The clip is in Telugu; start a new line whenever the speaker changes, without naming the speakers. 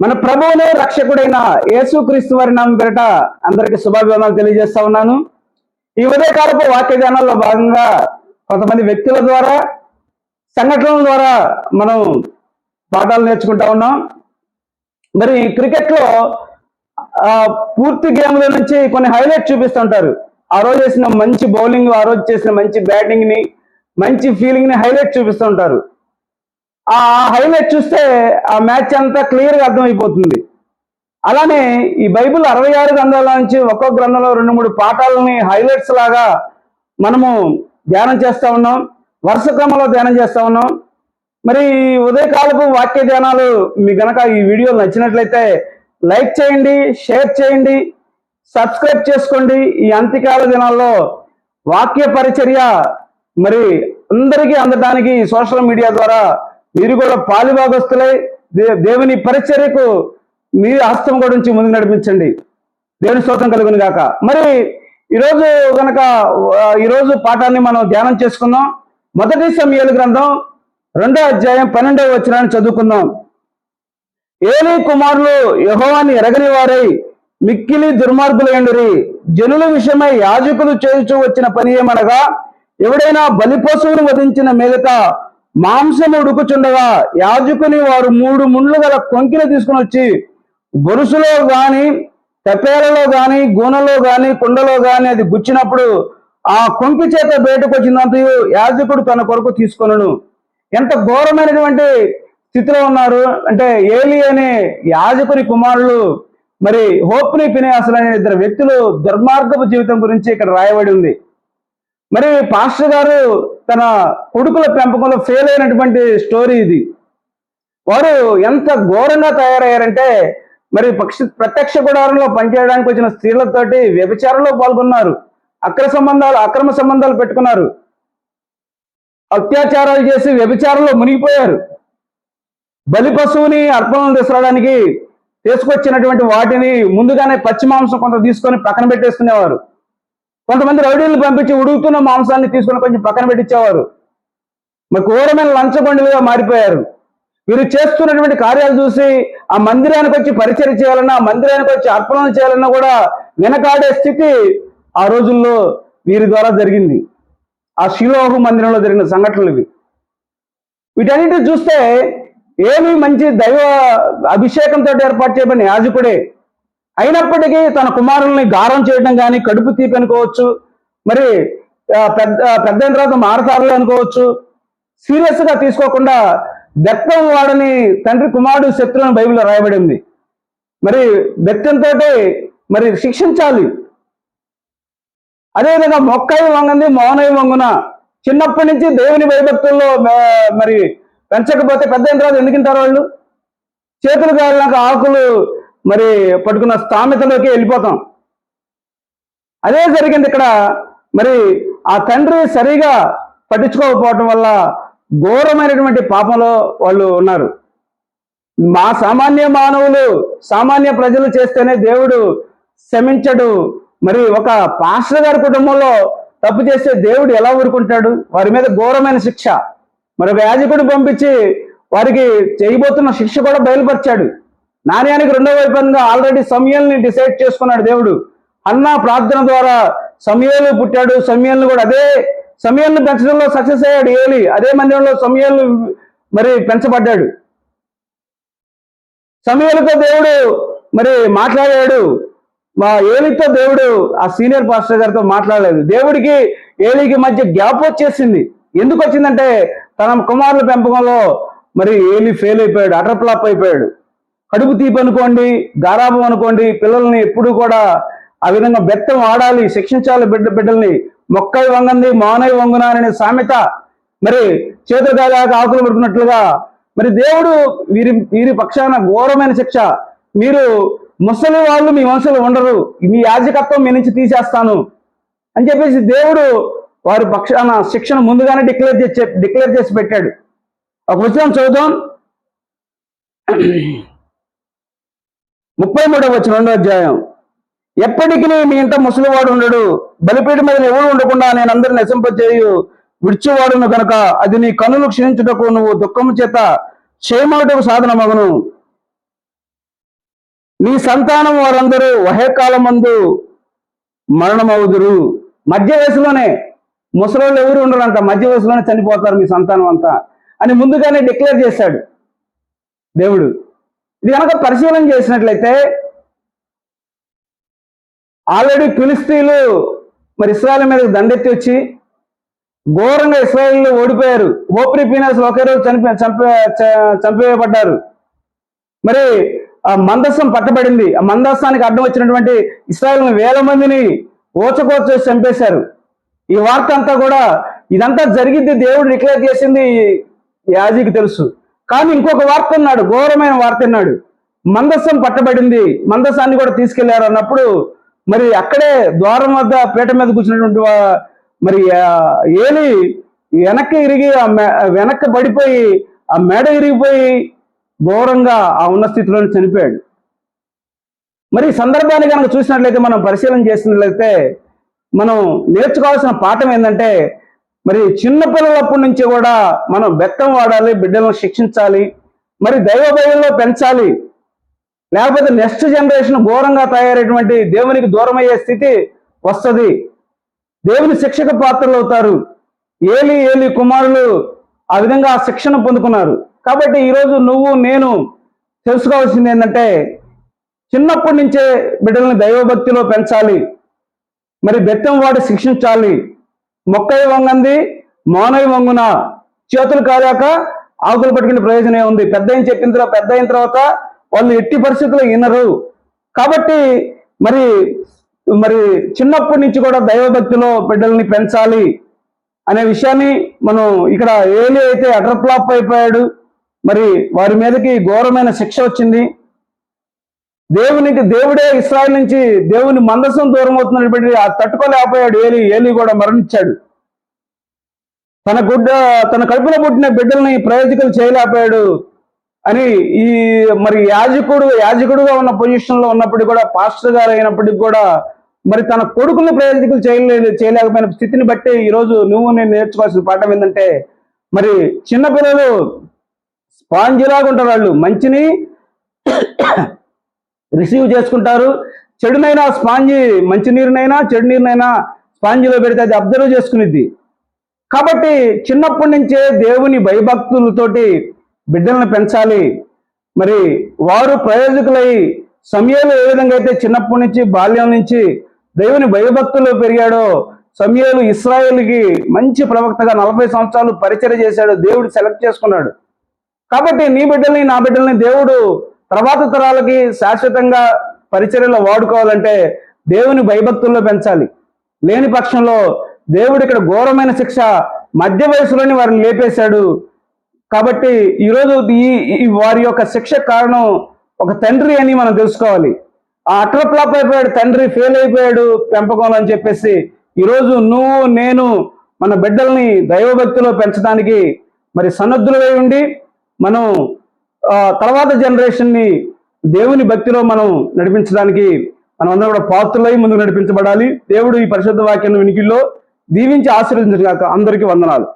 మన ప్రభువునే రక్షకుడైన యేసుక్రీస్తు వారి నామం పేరిట అందరికీ శుభాభివందనాలు తెలియజేస్తా ఉన్నాను. ఈ ఉదయకాలపు వాక్య భాగంగా కొంతమంది వ్యక్తుల ద్వారా సంఘటనల ద్వారా మనం పాఠాలు నేర్చుకుంటా ఉన్నాం. మరి క్రికెట్లో పూర్తి గేమ్ల నుంచి కొన్ని హైలైట్ చూపిస్తుంటారు ఆ రోజు చేసిన మంచి బౌలింగ్ ఆ రోజు చేసిన మంచి బ్యాటింగ్ని మంచి ఫీలింగ్ని హైలైట్ చూపిస్తుంటారు ఆ హైలైట్ చూస్తే ఆ మ్యాచ్ అంతా క్లియర్గా అర్థమైపోతుంది. అలానే ఈ బైబిల్ అరవై ఆరు గ్రంథాల నుంచి ఒక్కొక్క గ్రంథంలో రెండు మూడు పాఠాలని హైలైట్స్ లాగా మనము ధ్యానం చేస్తా ఉన్నాం. వరుస క్రమంలో ధ్యానం చేస్తా ఉన్నాం. మరి ఈ ఉదయకాలపు వాక్య ధ్యానాలు మీ గనక ఈ వీడియో నచ్చినట్లయితే లైక్ చేయండి షేర్ చేయండి సబ్స్క్రైబ్ చేసుకోండి. ఈ అంత్యకాల దినాల్లో వాక్య పరిచర్య మరి అందరికీ అందడానికి సోషల్ మీడియా ద్వారా మీరు కూడా పాలిభాగస్తులై దే- దేవుని పరిచర్యకు మీ హస్తం కూడా ఉంచి ముందుకు నడిపించండి. దేవుని స్తోత్రం కలుగును గాక. మరి ఈరోజు గనక ఈరోజు పాఠాన్ని మనం ధ్యానం చేసుకుందాం. మొదటి సమయాల గ్రంథం రెండో అధ్యాయం పన్నెండవ వచ్చినాన్ని చదువుకుందాం. ఏలి కుమారులు యహోవాన్ని ఎరగని వారై మిక్కిలి దుర్మార్గులైండురి జనుల విషయమై యాజకులు చేయుచూ వచ్చిన పని ఏమనగా ఎవడైనా బలిపశువును వధించిన మీదట మాంసము ఉడుకుచుండగా యాజకుని వారు మూడు ముండ్లు గల కొంకిని తీసుకుని వచ్చి బొరుసులో గాని తెపేలలో గాని గూనెలో గాని కుండలో గాని అది గుచ్చినప్పుడు ఆ కొంకి చేత బయటకు వచ్చినంత యాజకుడు తన కొరకు తీసుకొనను. ఎంత ఘోరమైనటువంటి స్థితిలో ఉన్నారు. అంటే ఏలి అనే యాజకుని కుమారులు మరి హోప్ని పినేయాసలు అనే ఇద్దరు వ్యక్తులు దుర్మార్గపు జీవితం గురించి ఇక్కడ రాయబడి ఉంది. మరి పాస్టర్ గారు తన కొడుకుల పెంపకంలో ఫెయిల్ అయినటువంటి స్టోరీ ఇది. వారు ఎంత ఘోరంగా తయారయ్యారంటే మరి పక్ష ప్రత్యక్ష గుడారంలో పనిచేయడానికి వచ్చిన స్త్రీలతోటి వ్యభిచారంలో పాల్గొన్నారు. అక్ర సంబంధాలు అక్రమ సంబంధాలు పెట్టుకున్నారు. అత్యాచారాలు చేసి వ్యభిచారంలో మునిగిపోయారు. బలి పశువుని అర్పణలు తీసుకురావడానికి తీసుకొచ్చినటువంటి వాటిని ముందుగానే పచ్చి మాంసం కొంత తీసుకొని పక్కన పెట్టేసుకునేవారు. కొంతమంది రౌడీలు పంపించి ఉడుగుతున్న మాంసాన్ని తీసుకొని కొంచెం పక్కన పెట్టించేవారు. మరి ఘోరమైన లంచగొండలుగా మారిపోయారు. వీరు చేస్తున్నటువంటి కార్యాలు చూసి ఆ మందిరానికి వచ్చి పరిచయం చేయాలన్నా మందిరానికి వచ్చి అర్పణలు చేయాలన్నా కూడా వెనకాడే స్థితి ఆ రోజుల్లో వీరి ద్వారా జరిగింది. ఆ శిలోహు మందిరంలో జరిగిన సంఘటనలు ఇవి. వీటన్నిటిని చూస్తే ఏమి మంచి దైవ అభిషేకంతో ఏర్పాటు చేయబడిన యాజకుడే అయినప్పటికీ తన కుమారుల్ని గారం చేయడం కానీ కడుపు తీపి అనుకోవచ్చు మరి పెద్ద పెద్ద తర్వాత మారతారులు అనుకోవచ్చు. సీరియస్గా తీసుకోకుండా బెత్తం వాడని తండ్రి కుమారుడు శత్రువుని బైబిల్లో రాయబడి ఉంది మరి బెత్తంతో మరి శిక్షించాలి. అదేవిధంగా మొక్కయి వంగంది మౌనయి వంగున. చిన్నప్పటి నుంచి దేవుని భయభక్తుల్లో మరి పెంచకపోతే పెద్ద తర్వాత ఎందుకుంటారు వాళ్ళు? చేతులు కాలినాక ఆకులు మరి పట్టుకున్న స్థామితలోకి వెళ్ళిపోతాం. అదే జరిగింది ఇక్కడ. మరి ఆ తండ్రి సరిగా పట్టించుకోకపోవటం వల్ల ఘోరమైనటువంటి పాపంలో వాళ్ళు ఉన్నారు. మా సామాన్య మానవులు సామాన్య ప్రజలు చేస్తేనే దేవుడు క్షమించడు. మరి ఒక పాస్టర్ గారి కుటుంబంలో తప్పు చేస్తే దేవుడు ఎలా ఊరుకుంటాడు? వారి మీద ఘోరమైన శిక్ష. మరి ఒక యాజకుడు పంపించి వారికి చేయబోతున్న శిక్ష కూడా బయలుపరిచాడు. నాణ్యానికి రెండవ వైపుగా ఆల్రెడీ సమయాల్ని డిసైడ్ చేసుకున్నాడు దేవుడు. అన్న ప్రార్థన ద్వారా సమయాలు పుట్టాడు. సమయాలను కూడా అదే సమయాలను పెంచడంలో సక్సెస్ అయ్యాడు ఏలి. అదే మందిరంలో సమయాలు మరి పెంచబడ్డాడు. సమయాలతో దేవుడు మరి మాట్లాడాడు. మా ఏలితో దేవుడు ఆ సీనియర్ పాస్టర్ గారితో మాట్లాడలేదు. దేవుడికి ఏలికి మధ్య గ్యాప్ వచ్చేసింది. ఎందుకు వచ్చిందంటే తన కుమారుల పెంపకంలో మరి ఏలి ఫెయిల్ అయిపోయాడు అటర్ ఫ్లాప్ అయిపోయాడు. కడుపు తీపి అనుకోండి గారాభం అనుకోండి పిల్లల్ని ఎప్పుడు కూడా ఆ విధంగా బెత్తం ఆడాలి శిక్షించాలి బిడ్డ బిడ్డల్ని. మొక్కై వంగంది మానవి వంగున అనే సామెత. మరి చేతులు కాదాక ఆకులు పడుకున్నట్లుగా మరి దేవుడు వీరి వీరి పక్షాన ఘోరమైన శిక్ష. మీరు ముసలి వాళ్ళు మీ వంశంలో ఉండరు. మీ యాజకత్వం మీ నుంచి తీసేస్తాను. అని చెప్పేసి దేవుడు వారి పక్షాన శిక్షను ముందుగానే డిక్లేర్ చేసి డిక్లేర్ చేసి పెట్టాడు. ఒక విషయం చదువుదాం. ముప్పై మూడవ వచ్చిన రెండో అధ్యాయం. ఎప్పటికీ మీ ఇంట ముసలివాడు ఉండడు బలిపీఠ మీద ఎవరు ఉండకుండా నేను అందరిని నశింపజేయు విడిచేవాడును గనక అది నీ కన్నులు క్షీణించుటకు నువ్వు దుఃఖము చేత క్షేమటకు సాధన మగను నీ సంతానం వారందరూ వహేకాలం మందు మరణమవుదురు. మధ్య వయసులోనే ముసలోళ్ళు ఎవరు ఉండరంట మధ్య వయసులోనే చనిపోతారు మీ సంతానం అంతా అని ముందుగానే డిక్లేర్ చేశాడు దేవుడు. ఇది కనుక పరిశీలన చేసినట్లయితే ఆల్రెడీ ఫిలిస్తీన్లు మరి ఇస్రాయల్ మీదకి దండెత్తి వచ్చి ఘోరంగా ఇస్రాయిల్లో ఓడిపోయారు. ఓప్రి పీనస్ ఒకే రోజు చనిపో చంపే చంపివేయబడ్డారు మరి ఆ మందస్సం పట్టబడింది. ఆ మందస్సానికి అడ్డం వచ్చినటువంటి ఇస్రాయల్ వేల మందిని ఓచకోచ చంపేశారు. ఈ వార్త అంతా కూడా ఇదంతా జరిగింది దేవుడు డిక్లేర్ చేసింది యాజీకి తెలుసు. కానీ ఇంకొక వార్త అన్నాడు ఘోరమైన వార్త అన్నాడు మందస్సం పట్టబడింది మందస్సాన్ని కూడా తీసుకెళ్ళారు అన్నప్పుడు మరి అక్కడే ద్వారం వద్ద పీట మీద కూర్చున్నటువంటి మరి ఏలి వెనక్కి ఇరిగి ఆ వెనక్కి పడిపోయి ఆ మేడ ఇరిగిపోయి ఘోరంగా ఆ ఉన్న స్థితిలో చనిపోయాడు. మరి సందర్భాన్ని కనుక చూసినట్లయితే మనం పరిశీలన చేసినట్లయితే మనం నేర్చుకోవాల్సిన పాఠం ఏంటంటే మరి చిన్న పిల్లలప్పటి నుంచి కూడా మనం బెత్తం వాడాలి బిడ్డలను శిక్షించాలి మరి దైవ భయంలో పెంచాలి లేకపోతే నెక్స్ట్ జనరేషన్ ఘోరంగా తయారైనటువంటి దేవునికి దూరమయ్యే స్థితి వస్తుంది. దేవుని శిక్షక పాత్రలు అవుతారు. ఏలి ఏలి కుమారులు ఆ విధంగా ఆ శిక్షణ పొందుకున్నారు. కాబట్టి ఈరోజు నువ్వు నేను తెలుసుకోవాల్సింది ఏంటంటే చిన్నప్పటి నుంచే బిడ్డల్ని దైవభక్తిలో పెంచాలి. మరి బెత్తం వాడి శిక్షించాలి. మొక్కై వంగంది మానయ్య వంగున. చేతులు కాదాక ఆకులు పట్టుకునే ప్రయోజనం ఉంది. పెద్ద అయిన చెప్పిన తర్వాత పెద్ద అయిన తర్వాత వాళ్ళు ఎట్టి పరిస్థితుల్లో వినరు. కాబట్టి మరి మరి చిన్నప్పటి నుంచి కూడా దైవభక్తిలో బిడ్డల్ని పెంచాలి అనే విషయాన్ని మనం ఇక్కడ ఏలి అయితే అటర్ప్లాప్ అయిపోయాడు. మరి వారి మీదకి ఘోరమైన శిక్ష వచ్చింది. దేవునికి దేవుడే ఇస్రాయల్ నుంచి దేవుని మందసం దూరం అవుతున్నటువంటి ఆ తట్టుకోలేకపోయాడు ఏలి. ఏలి కూడా మరణించాడు. తన గుడ్డ తన కడుపులో పుట్టిన బిడ్డల్ని ప్రయోజకులు చేయలేకపోయాడు అని ఈ మరి యాజకుడు యాజకుడుగా ఉన్న పొజిషన్లో ఉన్నప్పటికీ కూడా పాస్టర్ గారు అయినప్పటికీ కూడా మరి తన కొడుకుని ప్రయోజకులు చేయలేదు చేయలేకపోయిన స్థితిని బట్టి ఈరోజు నువ్వు నేను నేర్చుకోవాల్సిన పాఠం ఏంటంటే మరి చిన్నపిల్లలు స్పాంజిలాగా ఉంటారు వాళ్ళు. మంచిని రిసీవ్ చేసుకుంటారు. చెడునైనా స్పాంజి మంచి నీరునైనా చెడు నీరునైనా స్పాంజిలో పెడితే అది అబ్జర్వ్ చేసుకునేది కాబట్టి చిన్నప్పటి నుంచే దేవుని భయభక్తులతోటి బిడ్డలను పెంచాలి. మరి వారు ప్రయోజకులై సమయాలు ఏ విధంగా అయితే చిన్నప్పటి నుంచి బాల్యం నుంచి దేవుని భయభక్తులు పెరిగాడో సమయాలు ఇస్రాయేల్కి మంచి ప్రవక్తగా నలభై సంవత్సరాలు పరిచయం చేశాడు దేవుడు సెలెక్ట్ చేసుకున్నాడు. కాబట్టి నీ బిడ్డల్ని నా బిడ్డల్ని దేవుడు తర్వాత తరాలకి శాశ్వతంగా పరిచర్యలో వాడుకోవాలంటే దేవుని భయభక్తుల్లో పెంచాలి. లేని పక్షంలో దేవుడు ఇక్కడ ఘోరమైన శిక్ష మధ్య వయసులోని వారిని లేపేశాడు. కాబట్టి ఈరోజు ఈ ఈ వారి యొక్క శిక్ష కారణం ఒక తండ్రి అని మనం తెలుసుకోవాలి. ఆ అటర్ ఫ్లాప్ అయిపోయాడు తండ్రి ఫెయిల్ అయిపోయాడు పెంపకంలో అని చెప్పేసి ఈరోజు నువ్వు నేను మన బిడ్డల్ని దైవభక్తిలో పెంచడానికి మరి సన్నద్ధులై ఉండి మనం తర్వాత జనరేషన్ని దేవుని భక్తిలో మనం నడిపించడానికి మనం అందరం కూడా పాత్రలై ముందుకు నడిపించబడాలి. దేవుడు ఈ పరిశుద్ధ వాక్యాన్ని వినికిల్లో దీవించి ఆశీర్వదించగాక అందరికీ వందనాలు.